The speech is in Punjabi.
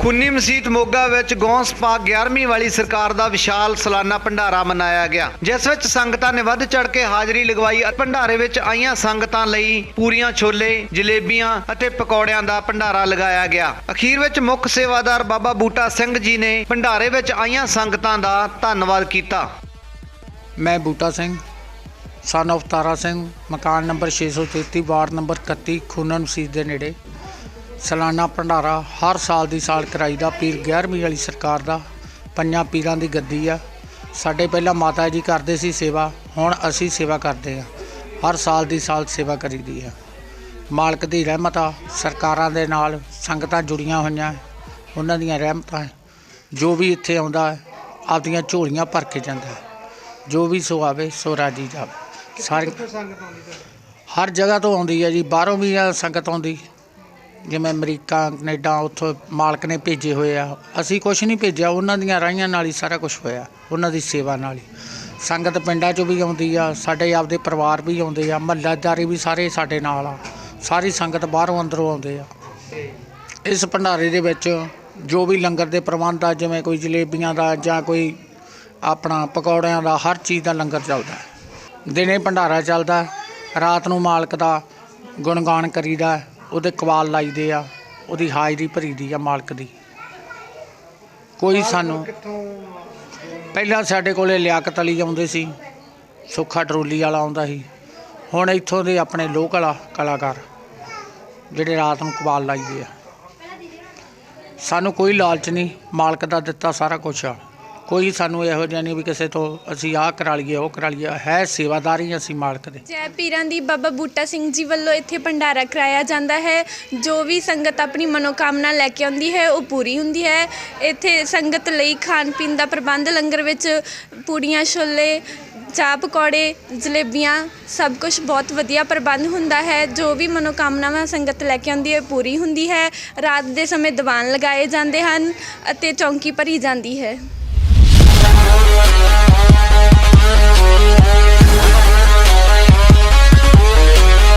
ਖੁੰਨੀ ਮਸੀਤ ਮੋਗਾ ਵਿੱਚ ਗੌਂਸ ਪਾਕ 11ਵੀਂ ਵਾਲੀ ਸਰਕਾਰ ਦਾ ਵਿਸ਼ਾਲ ਸਾਲਾਨਾ ਭੰਡਾਰਾ ਮਨਾਇਆ ਗਿਆ, ਜਿਸ ਵਿੱਚ ਸੰਗਤਾਂ ਨੇ ਵੱਧ ਚੜ ਕੇ ਹਾਜ਼ਰੀ ਲਗਵਾਈ ਅਤੇ ਭੰਡਾਰੇ ਵਿੱਚ ਆਈਆਂ ਸੰਗਤਾਂ ਲਈ ਪੂਰੀਆਂ ਛੋਲੇ, ਜਲੇਬੀਆਂ ਅਤੇ ਪਕੌੜਿਆਂ ਦਾ ਭੰਡਾਰਾ ਲਗਾਇਆ ਗਿਆ। ਅਖੀਰ ਵਿੱਚ ਮੁੱਖ ਸੇਵਾਦਾਰ ਬਾਬਾ ਬੂਟਾ ਸਿੰਘ ਜੀ ਨੇ ਭੰਡਾਰੇ ਵਿੱਚ ਆਈਆਂ ਸੰਗਤਾਂ ਦਾ ਧੰਨਵਾਦ ਕੀਤਾ। ਮੈਂ ਬੂਟਾ ਸਿੰਘ ਸਨ of ਤਾਰਾ ਸਿੰਘ, ਮਕਾਨ ਨੰਬਰ 633 ਵਾਰਡ ਨੰਬਰ 31 ਖੂਨਨ ਮਸੀਤ ਦੇ ਨੇੜੇ। ਸਾਲਾਨਾ ਭੰਡਾਰਾ ਹਰ ਸਾਲ ਦੀ ਸਾਲ ਕਰਾਈਦਾ ਪੀਰ 11ਵੀਂ ਵਾਲੀ ਸਰਕਾਰ ਦਾ ਪੰਜਾਂ ਪੀਰਾਂ ਦੀ ਗੱਦੀ ਆ। ਸਾਡੇ ਪਹਿਲਾਂ ਮਾਤਾ ਜੀ ਕਰਦੇ ਸੀ ਸੇਵਾ ਹੁਣ ਅਸੀਂ ਸੇਵਾ ਕਰਦੇ ਆ। ਹਰ ਸਾਲ ਦੀ ਸਾਲ ਸੇਵਾ ਕਰੀਦੀ ਆ। ਮਾਲਕ ਦੀ ਰਹਿਮਤ ਆ ਸਰਕਾਰਾਂ ਦੇ ਨਾਲ ਸੰਗਤਾਂ ਜੁੜੀਆਂ ਹੋਈਆਂ ਉਹਨਾਂ ਦੀਆਂ ਰਹਿਮਤਾਂ ਜੋ ਵੀ ਇੱਥੇ ਆਉਂਦਾ ਆਪਦੀਆਂ ਝੋਲੀਆਂ ਭਰ ਕੇ ਜਾਂਦਾ। ਜੋ ਵੀ ਸੋ ਆਵੇ ਸੋ ਰਾਜੀ ਜਾਵੇ। ਸਾਰੇ ਹਰ ਜਗ੍ਹਾ ਤੋਂ ਆਉਂਦੀ ਹੈ ਜੀ ਬਾਹਰੋਂ ਵੀ ਸੰਗਤ ਆਉਂਦੀ। ਜਿਵੇਂ ਅਮਰੀਕਾ, ਕੈਨੇਡਾ ਉੱਥੋਂ ਮਾਲਕ ਨੇ ਭੇਜੇ ਹੋਏ ਆ। ਅਸੀਂ ਕੁਝ ਨਹੀਂ ਭੇਜਿਆ, ਉਹਨਾਂ ਦੀਆਂ ਰਾਹੀਆਂ ਨਾਲ ਹੀ ਸਾਰਾ ਕੁਝ ਹੋਇਆ, ਉਹਨਾਂ ਦੀ ਸੇਵਾ ਨਾਲ ਹੀ। ਸੰਗਤ ਪਿੰਡਾਂ 'ਚੋਂ ਵੀ ਆਉਂਦੀ ਆ, ਸਾਡੇ ਆਪਦੇ ਪਰਿਵਾਰ ਵੀ ਆਉਂਦੇ ਆ ਮਹੱਲਾਦਾਰੀ ਵੀ ਸਾਰੇ ਸਾਡੇ ਨਾਲ ਆ। ਸਾਰੀ ਸੰਗਤ ਬਾਹਰੋਂ ਅੰਦਰੋਂ ਆਉਂਦੇ ਆ। ਇਸ ਭੰਡਾਰੇ ਦੇ ਵਿੱਚ ਜੋ ਵੀ ਲੰਗਰ ਦੇ ਪ੍ਰਬੰਧ ਆ, ਜਿਵੇਂ ਕੋਈ ਜਲੇਬੀਆਂ ਦਾ ਜਾਂ ਕੋਈ ਆਪਣਾ ਪਕੌੜਿਆਂ ਦਾ, ਹਰ ਚੀਜ਼ ਦਾ ਲੰਗਰ ਚੱਲਦਾ ਦਿਨੇ ਭੰਡਾਰਾ ਚੱਲਦਾ, ਰਾਤ ਨੂੰ ਮਾਲਕ ਦਾ ਗੁਣਗਾਨ ਕਰੀਦਾ ਉਹਦੇ ਕਵਾਲ ਲਾਈਦੇ ਆ ਉਹਦੀ ਹਾਜ਼ਰੀ ਭਰੀਦੀ ਆ ਮਾਲਕ ਦੀ। ਕੋਈ ਸਾਨੂੰ ਪਹਿਲਾਂ ਸਾਡੇ ਕੋਲੇ ਲਿਆਕਤ ਅਲੀ ਆਉਂਦੇ ਸੀ ਸੁੱਖਾ ਟਰੋਲੀ ਵਾਲਾ ਆਉਂਦਾ ਸੀ। ਹੁਣ ਇੱਥੋਂ ਦੇ ਆਪਣੇ ਲੋਕਲ ਕਲਾਕਾਰ ਜਿਹੜੇ ਰਾਤ ਨੂੰ ਕਵਾਲ ਲਾਈਦੇ ਆ। ਸਾਨੂੰ ਕੋਈ ਲਾਲਚ ਨਹੀਂ ਮਾਲਕ ਦਾ ਦਿੱਤਾ ਸਾਰਾ ਕੁਝ ਆ। ਕੋਈ ਸਾਨੂੰ ਇਹੋ ਜਿਹਾ ਨਹੀਂ ਵੀ ਕਿਸੇ ਤੋਂ ਅਸੀਂ ਆਹ ਕਰਾ ਲਈਏ, ਉਹ ਕਰਾ ਲਈਏ, ਹੈ ਸੇਵਾਦਾਰੀ ਅਸੀਂ ਮਾਲਕ ਦੇ। ਜੈ ਪੀਰਾਂ ਦੀ ਬਾਬਾ ਬੂਟਾ ਸਿੰਘ ਜੀ ਵੱਲੋਂ ਇੱਥੇ ਭੰਡਾਰਾ ਕਰਾਇਆ ਜਾਂਦਾ ਹੈ। ਜੋ ਵੀ ਸੰਗਤ ਆਪਣੀ ਮਨੋਕਾਮਨਾ ਲੈ ਕੇ ਆਉਂਦੀ ਹੈ, ਉਹ ਪੂਰੀ ਹੁੰਦੀ ਹੈ। ਇੱਥੇ ਸੰਗਤ ਲਈ ਖਾਣ ਪੀਣ ਦਾ ਪ੍ਰਬੰਧ ਲੰਗਰ ਵਿੱਚ ਪੂੜੀਆਂ, ਛੋਲੇ, ਚਾਹ ਪਕੌੜੇ, ਜਲੇਬੀਆਂ, ਸਭ ਕੁਝ ਬਹੁਤ ਵਧੀਆ ਪ੍ਰਬੰਧ ਹੁੰਦਾ ਹੈ। ਜੋ ਵੀ ਮਨੋਕਾਮਨਾਵਾਂ ਸੰਗਤ ਲੈ ਕੇ ਆਉਂਦੀ ਹੈ ਪੂਰੀ ਹੁੰਦੀ ਹੈ। ਰਾਤ ਦੇ ਸਮੇਂ ਦੀਵਾਨ ਲਗਾਏ ਜਾਂਦੇ ਹਨ ਅਤੇ ਚੌਂਕੀ ਭਰੀ ਜਾਂਦੀ ਹੈ। Yeah.